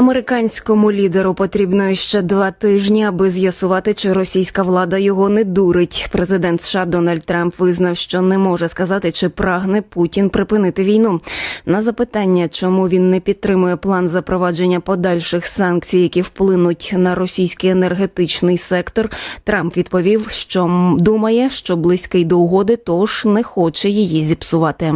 Американському лідеру потрібно ще два тижні, аби з'ясувати, чи російська влада його не дурить. Президент США Дональд Трамп визнав, що не може сказати, чи прагне Путін припинити війну. На запитання, чому він не підтримує план запровадження подальших санкцій, які вплинуть на російський енергетичний сектор, Трамп відповів, що думає, що близький до угоди, тож не хоче її зіпсувати.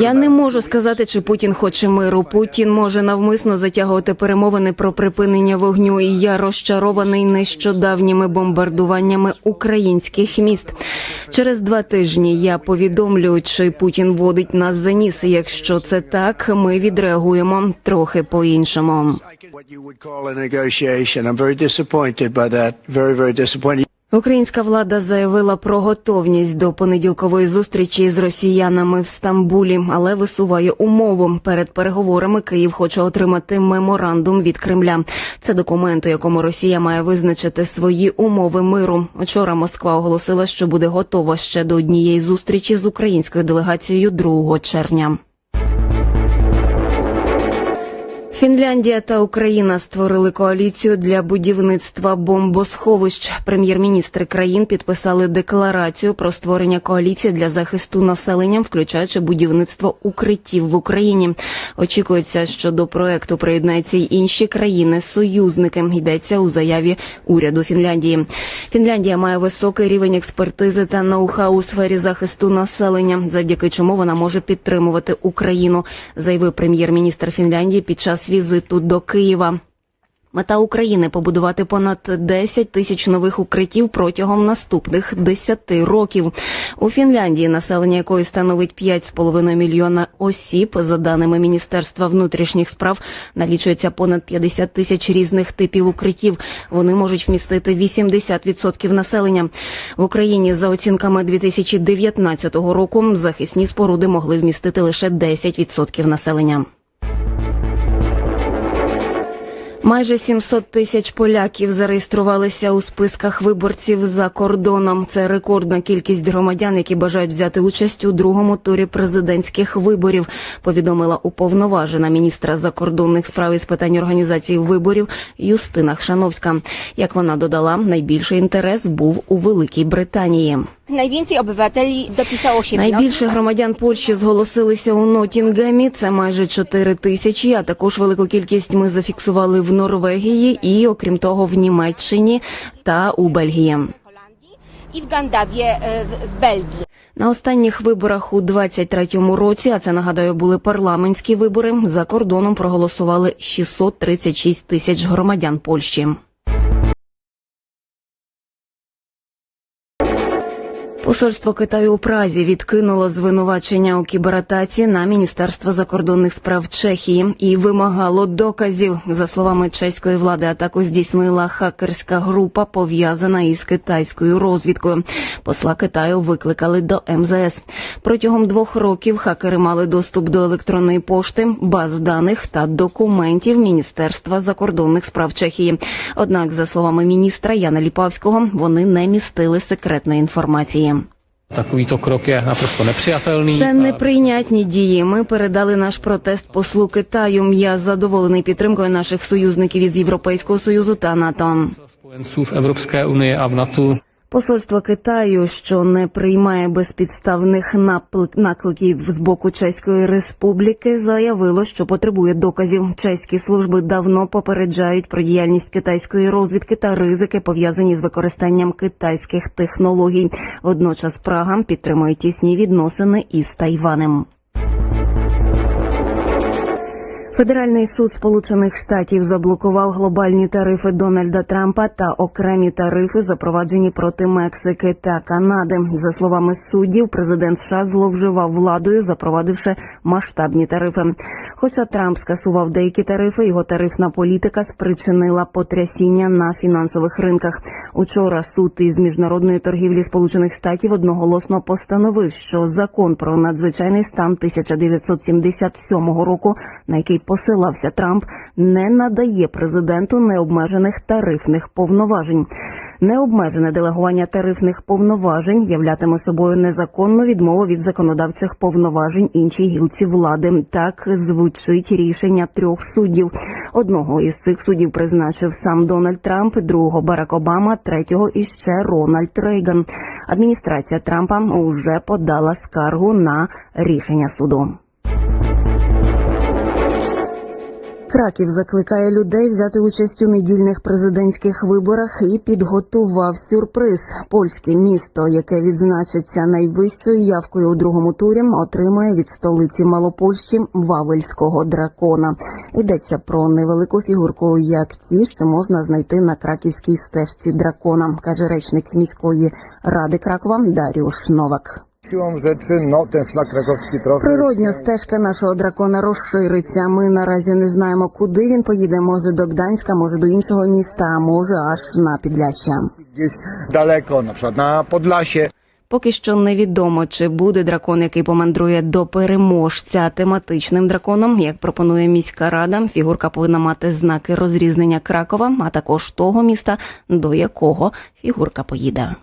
Я не можу сказати, чи Путін хоче миру. Путін може навмисно затягувати перемовини про припинення вогню. І я розчарований нещодавніми бомбардуваннями українських міст. Через два тижні я повідомлю, чи Путін водить нас за ніс. Якщо це так, ми відреагуємо трохи по-іншому. What Українська влада заявила про готовність до понеділкової зустрічі з росіянами в Стамбулі, але висуває умову. Перед переговорами Київ хоче отримати меморандум від Кремля. Це документ, у якому Росія має визначити свої умови миру. Вчора Москва оголосила, що буде готова ще до однієї зустрічі з українською делегацією 2 червня. Фінляндія та Україна створили коаліцію для будівництва бомбосховищ. Прем'єр-міністри країн підписали декларацію про створення коаліції для захисту населення, включаючи будівництво укриттів в Україні. Очікується, що до проекту приєднаються й інші країни-союзники. Йдеться у заяві уряду Фінляндії. Фінляндія має високий рівень експертизи та ноу-хау у сфері захисту населення, завдяки чому вона може підтримувати Україну, заявив прем'єр-міністр Фінляндії під час візиту до Києва. Мета України побудувати понад 10 тисяч нових укриттів протягом наступних 10 років. У Фінляндії, населення якої становить 5,5 мільйона осіб, за даними Міністерства внутрішніх справ, налічується понад 50 тисяч різних типів укриттів. Вони можуть вмістити 80% населення. В Україні за оцінками 2019 року захисні споруди могли вмістити лише 10% населення. Майже 700 тисяч поляків зареєструвалися у списках виборців за кордоном. Це рекордна кількість громадян, які бажають взяти участь у другому турі президентських виборів. Повідомила уповноважена міністра закордонних справ із питань організації виборів Юстина Хшановська. Як вона додала, найбільший інтерес був у Великій Британії. Najwięcej obywateli dopisało się Найбільше громадян Польщі зголосилися у Нотінгемі. Це майже 4 тисячі. А також велику кількість ми зафіксували в Норвегії і, окрім того, в Німеччині та у Бельгії. w Gandawie e, w, w Belgii. На останніх виборах у 23-му році, а це нагадаю, були парламентські вибори. За кордоном проголосували 636 тисяч громадян Польщі. Посольство Китаю у Празі відкинуло звинувачення у кібератаці на Міністерство закордонних справ Чехії і вимагало доказів. За словами чеської влади, атаку здійснила хакерська група, пов'язана із китайською розвідкою. Посла Китаю викликали до МЗС. Протягом двох років хакери мали доступ до електронної пошти, баз даних та документів Міністерства закордонних справ Чехії. Однак, за словами міністра Яна Ліпавського, вони не містили секретної інформації. Takovýto krok je naprosto nepřijatelný. Це неприйнятні дії. Ми передали наш протест послу Китаю. Я задоволений підтримкою наших союзників із Європейського союзу та НАТО. spojenců Європейської унії а в НАТО. Посольство Китаю, що не приймає безпідставних накликів з боку Чеської Республіки, заявило, що потребує доказів. Чеські служби давно попереджають про діяльність китайської розвідки та ризики пов'язані з використанням китайських технологій. Водночас Прага підтримує тісні відносини із Тайванем. Федеральний суд Сполучених Штатів заблокував глобальні тарифи Дональда Трампа та окремі тарифи, запроваджені проти Мексики та Канади. За словами суддів, президент США зловживав владою, запровадивши масштабні тарифи. Хоча Трамп скасував деякі тарифи, його тарифна політика спричинила потрясіння на фінансових ринках. Учора суд із міжнародної торгівлі Сполучених Штатів одноголосно постановив, що закон про надзвичайний стан 1977 року, на який посилався Трамп, не надає президенту необмежених тарифних повноважень. Необмежене делегування тарифних повноважень являтиме собою незаконну відмову від законодавчих повноважень іншій гілці влади. Так звучить рішення трьох суддів. Одного із цих суддів призначив сам Дональд Трамп, другого Барак Обама, третього іще Рональд Рейган. Адміністрація Трампа уже подала скаргу на рішення суду. Краків закликає людей взяти участь у недільних президентських виборах і підготував сюрприз. Польське місто, яке відзначиться найвищою явкою у другому турі, отримає від столиці Малопольщі Вавельського дракона. Йдеться про невелику фігурку, як ті, що можна знайти на краківській стежці дракона, каже речник міської ради Кракова Даріуш Новак. Siłą rzeczy, no ten szlak krakowski trochę... Природньо стежка нашого дракона розшириться. Ми наразі не знаємо, куди він поїде. Може до Гданська, може до іншого міста, а може аж на Підляща. Gdzieś daleko, na przykład na Podlasie. Поки що невідомо, чи буде дракон, який помандрує до переможця тематичним драконом. Як пропонує міська рада, фігурка повинна мати знаки розрізнення Кракова, а також того міста, до якого фігурка поїде.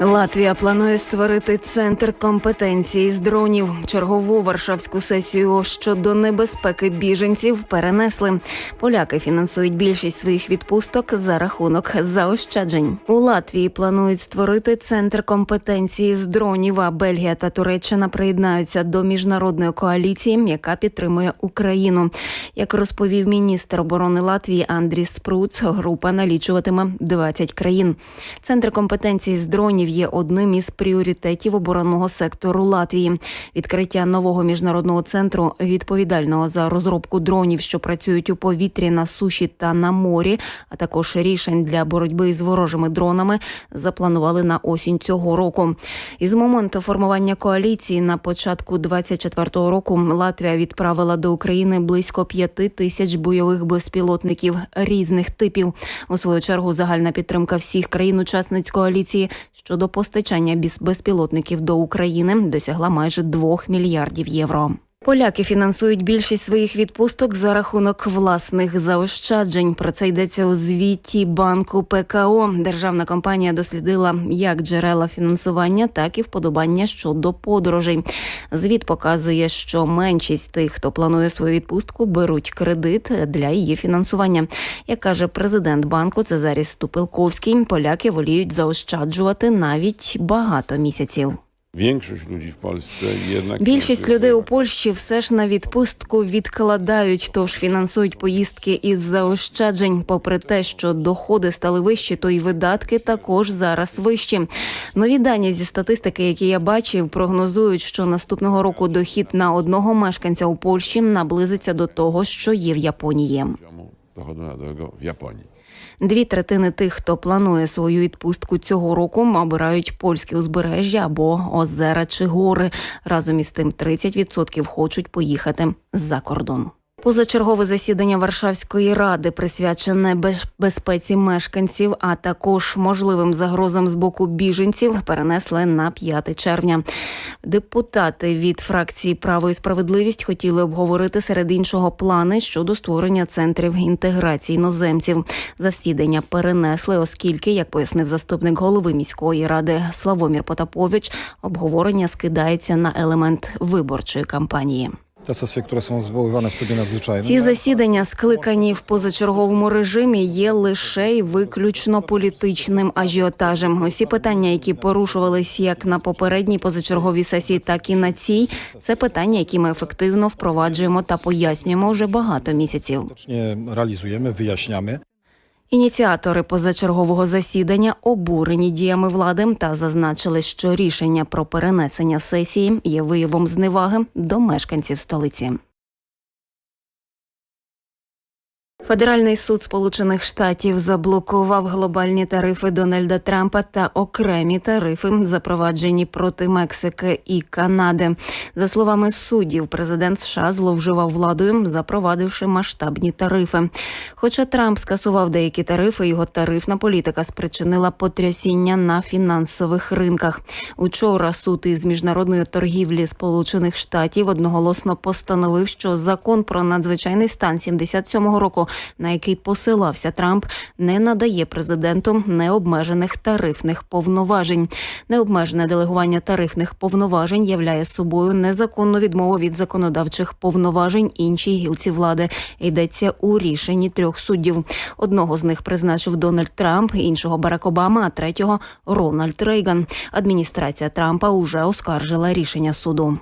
Латвія планує створити центр компетенції з дронів. Чергову варшавську сесію щодо небезпеки біженців перенесли. Поляки фінансують більшість своїх відпусток за рахунок заощаджень. У Латвії планують створити центр компетенції з дронів. А Бельгія та Туреччина приєднаються до міжнародної коаліції, яка підтримує Україну. Як розповів міністр оборони Латвії Андрій Спруц, група налічуватиме 20 країн. Центр компетенції з дронів є одним із пріоритетів оборонного сектору Латвії. Відкриття нового міжнародного центру, відповідального за розробку дронів, що працюють у повітрі на суші та на морі, а також рішень для боротьби з ворожими дронами, запланували на осінь цього року. Із моменту формування коаліції на початку 24-го року Латвія відправила до України близько п'яти тисяч бойових безпілотників різних типів. У свою чергу загальна підтримка всіх країн-учасниць коаліції щодо постачання безпілотників до України досягла майже 2 мільярдів євро. Поляки фінансують більшість своїх відпусток за рахунок власних заощаджень. Про це йдеться у звіті банку ПКО. Державна компанія дослідила як джерела фінансування, так і вподобання щодо подорожей. Звіт показує, що меншість тих, хто планує свою відпустку, беруть кредит для її фінансування. Як каже президент банку Цезарій Ступилковський, поляки воліють заощаджувати навіть багато місяців. Більшість людей у Польщі все ж на відпустку відкладають, тож фінансують поїздки із заощаджень. Попри те, що доходи стали вищі, то й видатки також зараз вищі. Нові дані зі статистики, які я бачив, прогнозують, що наступного року дохід на одного мешканця у Польщі наблизиться до того, що є в Японії. w Japonii. Дві третини тих, хто планує свою відпустку цього року, обирають польське узбережжя або озера чи гори. Разом із тим 30% хочуть поїхати за кордон. Позачергове засідання Варшавської ради присвячене безпеці мешканців, а також можливим загрозам з боку біженців перенесли на 5 червня. Депутати від фракції Право і справедливість хотіли обговорити серед іншого плани щодо створення центрів інтеграції іноземців. Засідання перенесли, оскільки, як пояснив заступник голови міської ради Славомір Потапович, обговорення скидається на елемент виборчої кампанії. Zwoływane w trybie nadzwyczajnym. Ці засідання, скликані в позачерговому режимі, є лише й виключно політичним ажіотажем. Усі питання, які порушувались як на попередній позачерговій сесії, так і на цій, це питання, які ми ефективно впроваджуємо та пояснюємо вже багато місяців. Точні реалізуємо, wyjaśniamy. Ініціатори позачергового засідання обурені діями влади та зазначили, що рішення про перенесення сесії є виявом зневаги до мешканців столиці. Федеральний суд Сполучених Штатів заблокував глобальні тарифи Дональда Трампа та окремі тарифи, запроваджені проти Мексики і Канади. За словами суддів, президент США зловживав владою, запровадивши масштабні тарифи. Хоча Трамп скасував деякі тарифи, його тарифна політика спричинила потрясіння на фінансових ринках. Учора суд із міжнародної торгівлі Сполучених Штатів одноголосно постановив, що закон про надзвичайний стан 77-го року, на який посилався Трамп, не надає президенту необмежених тарифних повноважень. Необмежене делегування тарифних повноважень являє собою незаконну відмову від законодавчих повноважень іншій гілці влади. Йдеться у рішенні трьох суддів. Одного з них призначив Дональд Трамп, іншого Барак Обама, а третього Рональд Рейган. Адміністрація Трампа уже оскаржила рішення суду.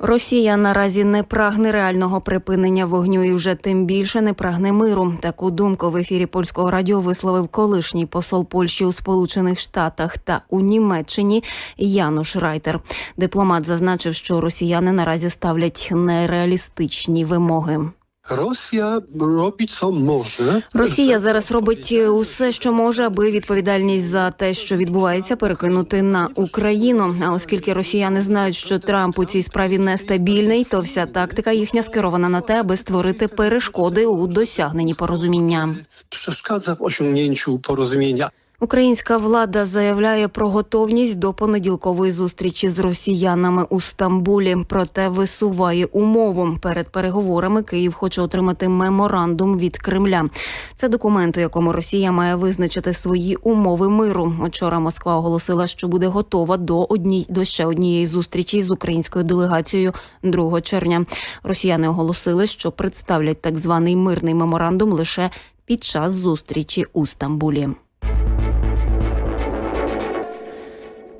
Росія наразі не прагне реального припинення вогню і вже тим більше не прагне миру. Таку думку в ефірі польського радіо висловив колишній посол Польщі у Сполучених Штатах та у Німеччині Януш Райтер. Дипломат зазначив, що росіяни наразі ставлять нереалістичні вимоги. Rosja robi co może. Росія зараз робить усе, що може, аби відповідальність за те, що відбувається, перекинути на Україну. А оскільки росіяни знають, що Трамп у цій справі нестабільний, то вся тактика їхня скерована на те, аби створити перешкоди у досягненні порозуміння. Przeszkadza w osiągnięciu porozumienia. Українська влада заявляє про готовність до понеділкової зустрічі з росіянами у Стамбулі. Проте висуває умову перед переговорами. Київ хоче отримати меморандум від Кремля. Це документ, у якому Росія має визначити свої умови миру. Учора Москва оголосила, що буде готова до одній до ще однієї зустрічі з українською делегацією 2 червня. Росіяни оголосили, що представлять так званий мирний меморандум лише під час зустрічі у Стамбулі.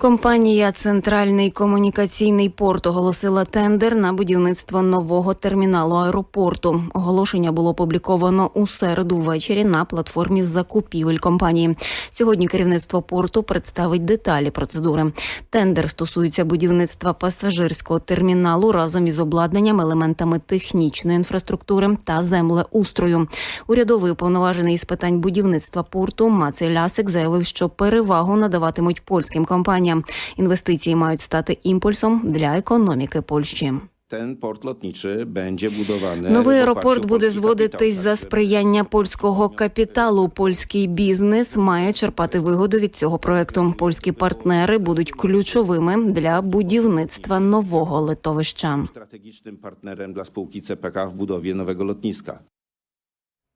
Компанія Центральний комунікаційний порт оголосила тендер на будівництво нового терміналу аеропорту. Оголошення було опубліковано у середу ввечері на платформі закупівель компанії. Сьогодні керівництво порту представить деталі процедури. Тендер стосується будівництва пасажирського терміналу разом із обладнанням, елементами технічної інфраструктури та землеустрою. Урядовий уповноважений з питань будівництва порту Мацей Лясик заявив, що перевагу надаватимуть польським компаніям. Інвестиції мають стати імпульсом для економіки Польщі. Ten port lotniczy będzie budowany. Новий аеропорт буде зводитись за сприяння польського капіталу. Польський бізнес має черпати вигоду від цього проекту. Польські партнери будуть ключовими для будівництва нового литовища. strategicznym partnerem dla spółki CPK w budowie nowego lotniska.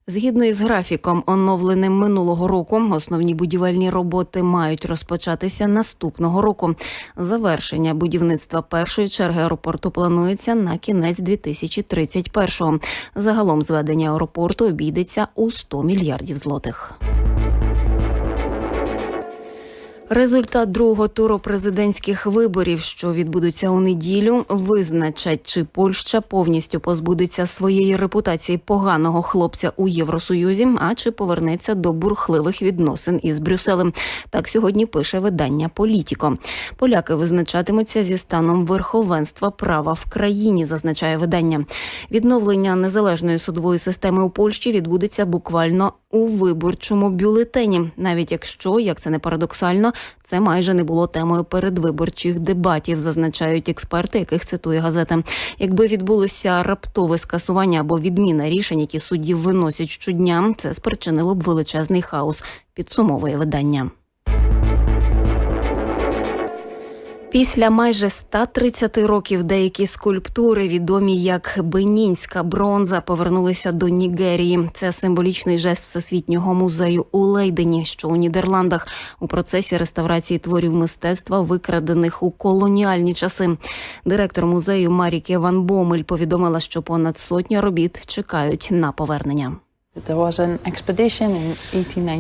Згідно із графіком, оновленим минулого року, основні будівельні роботи мають розпочатися наступного року. Завершення будівництва першої черги аеропорту планується на кінець 2031-го. Загалом зведення аеропорту обійдеться у 100 мільярдів злотих. Результат другого туру президентських виборів, що відбудуться у неділю, визначать, чи Польща повністю позбудеться своєї репутації поганого хлопця у Євросоюзі, а чи повернеться до бурхливих відносин із Брюсселем. Так сьогодні пише видання Політіко. Поляки визначатимуться зі станом верховенства права в країні, зазначає видання. Відновлення незалежної судової системи у Польщі відбудеться буквально у виборчому бюлетені, навіть якщо, як це не парадоксально, це майже не було темою передвиборчих дебатів, зазначають експерти, яких цитує газета. Якби відбулося раптове скасування або відміна рішень, які судді виносять щодня, це спричинило б величезний хаос. Підсумовує видання. Після майже 130 років деякі скульптури, відомі як Бенінська бронза, повернулися до Нігерії. Це символічний жест Всесвітнього музею у Лейдені, що у Нідерландах, у процесі реставрації творів мистецтва, викрадених у колоніальні часи. Директор музею Маріке Ван Бомель повідомила, що понад сотня робіт чекають на повернення.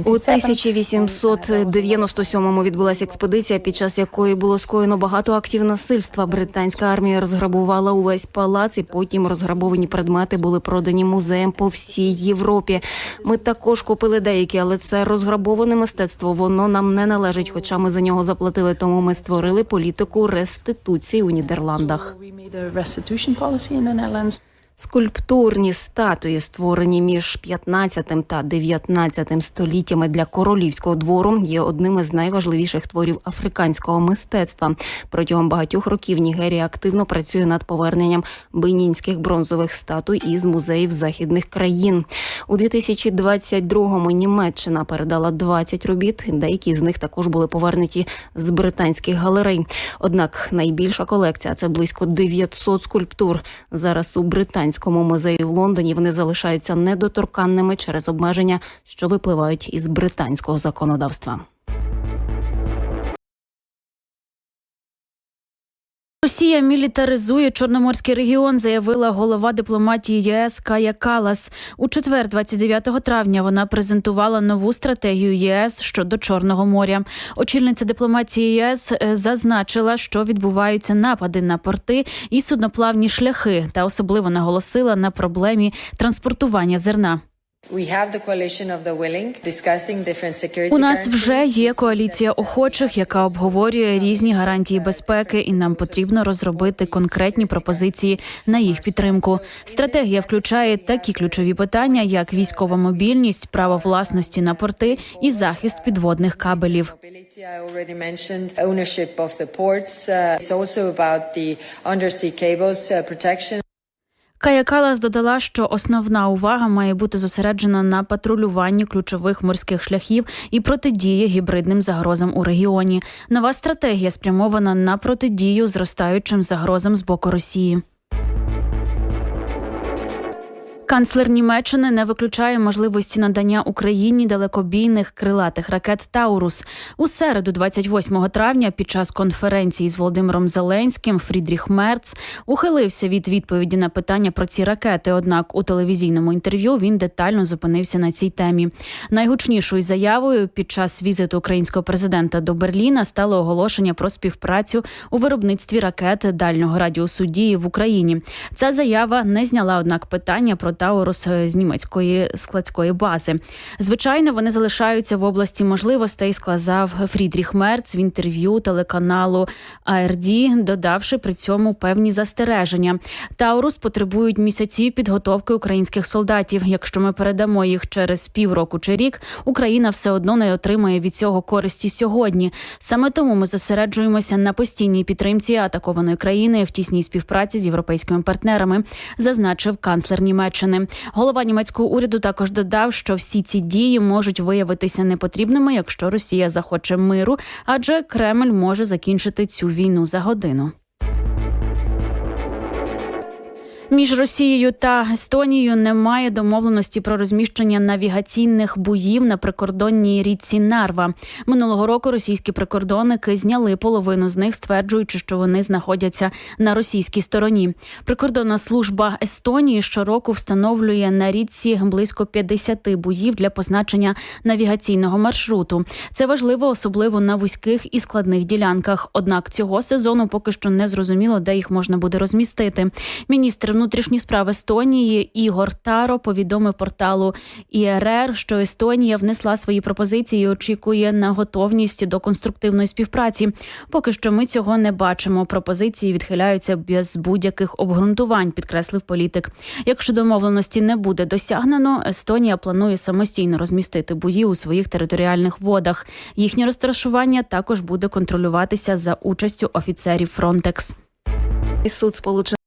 У 1897-му відбулася експедиція, під час якої було скоєно багато актів насильства. Британська армія розграбувала увесь палац, і потім розграбовані предмети були продані музеям по всій Європі. Ми також купили деякі, але це розграбоване мистецтво. Воно нам не належить, хоча ми за нього заплатили. Тому ми створили політику реституції у Нідерландах. Скульптурні статуї, створені між 15 та 19 століттями для королівського двору, є одним із найважливіших творів африканського мистецтва. Протягом багатьох років Нігерія активно працює над поверненням бенінських бронзових статуй із музеїв західних країн. У 2022-му Німеччина передала 20 робіт. Деякі з них також були повернуті з британських галерей. Однак найбільша колекція це близько 900 скульптур. Зараз у британському музеї в Лондоні вони залишаються недоторканними через обмеження, що випливають із британського законодавства. Росія мілітаризує Чорноморський регіон, заявила голова дипломатії ЄС Кая Калас. У четвер, 29 травня, вона презентувала нову стратегію ЄС щодо Чорного моря. Очільниця дипломатії ЄС е, зазначила, що відбуваються напади на порти і судноплавні шляхи, та особливо наголосила на проблемі транспортування зерна. У нас вже є коаліція охочих, яка обговорює різні гарантії безпеки, і нам потрібно розробити конкретні пропозиції на їх підтримку. Стратегія включає такі ключові питання, як військова мобільність, право власності на порти і захист підводних кабелів. Кая Калас додала, що основна увага має бути зосереджена на патрулюванні ключових морських шляхів і протидії гібридним загрозам у регіоні. Нова стратегія спрямована на протидію зростаючим загрозам з боку Росії. Канцлер Німеччини не виключає можливості надання Україні далекобійних крилатих ракет Таурус у середу, 28 травня, під час конференції з Володимиром Зеленським Фрідріх Мерц ухилився від відповіді на питання про ці ракети. Однак у телевізійному інтерв'ю він детально зупинився на цій темі. Найгучнішою заявою під час візиту українського президента до Берліна стало оголошення про співпрацю у виробництві ракет дальнього радіусу дії в Україні. Ця заява не зняла однак питання про Таурус з німецької складської бази. Звичайно, вони залишаються в області можливостей, сказав Фрідріх Мерц в інтерв'ю телеканалу АРД, додавши при цьому певні застереження. Таурус потребують місяців підготовки українських солдатів. Якщо ми передамо їх через півроку чи рік, Україна все одно не отримає від цього користі сьогодні. Саме тому ми зосереджуємося на постійній підтримці атакованої країни в тісній співпраці з європейськими партнерами, зазначив канцлер Німеччини. Голова німецького уряду також додав, що всі ці дії можуть виявитися непотрібними, якщо Росія захоче миру, адже Кремль може закінчити цю війну за годину. Між Росією та Естонією немає домовленості про розміщення навігаційних буїв на прикордонній річці Нарва. Минулого року російські прикордонники зняли половину з них, стверджуючи, що вони знаходяться на російській стороні. Прикордонна служба Естонії щороку встановлює на річці близько 50 буїв для позначення навігаційного маршруту. Це важливо, особливо на вузьких і складних ділянках. Однак цього сезону поки що не зрозуміло, де їх можна буде розмістити. Міністр внутрішніх справ Естонії Ігор Таро повідомив порталу ІРР, що Естонія внесла свої пропозиції і очікує на готовність до конструктивної співпраці. Поки що ми цього не бачимо. Пропозиції відхиляються без будь-яких обґрунтувань, підкреслив політик. Якщо домовленості не буде досягнено, Естонія планує самостійно розмістити бої у своїх територіальних водах. Їхнє розташування також буде контролюватися за участю офіцерів Фронтекс. І Суд сполучених